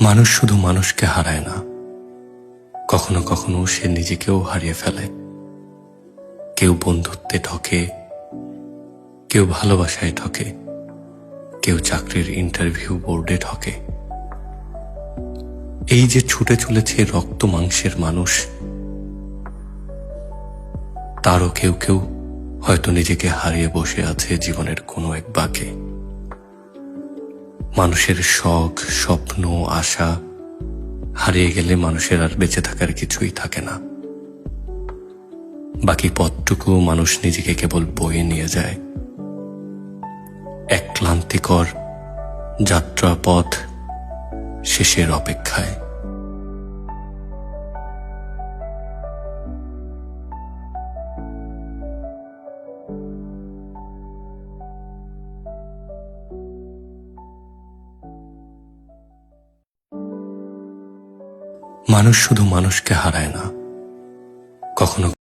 মানুষ শুধু মানুষকে হারায় না। কখনো কখনো সে নিজেকেও হারিয়ে ফেলে। কেউ বন্ধুত্বে ঠকে কেউ ভালোবাসায় ঠকে কেউ চাকরির ইন্টারভিউ বোর্ডে ঠকে এই যে ছুটে চলেছে রক্ত মাংসের মানুষ, তারও কেউ কেউ হয়তো নিজেকে হারিয়ে বসে আছে জীবনের কোনো এক বাঁকে। মানুষের শখ, স্বপ্ন, আশা, হারিয়ে গেলে মানুষের আর বেঁচে থাকার কিছুই থাকে না। বাকি পথটুকু মানুষ নিজেকে কেবল বয়ে নিয়ে যায়। এক ক্লান্তিকর যাত্রা পথ শেষের অপেক্ষায়। মানুষ শুধু মানুষকে হারায় না কখনো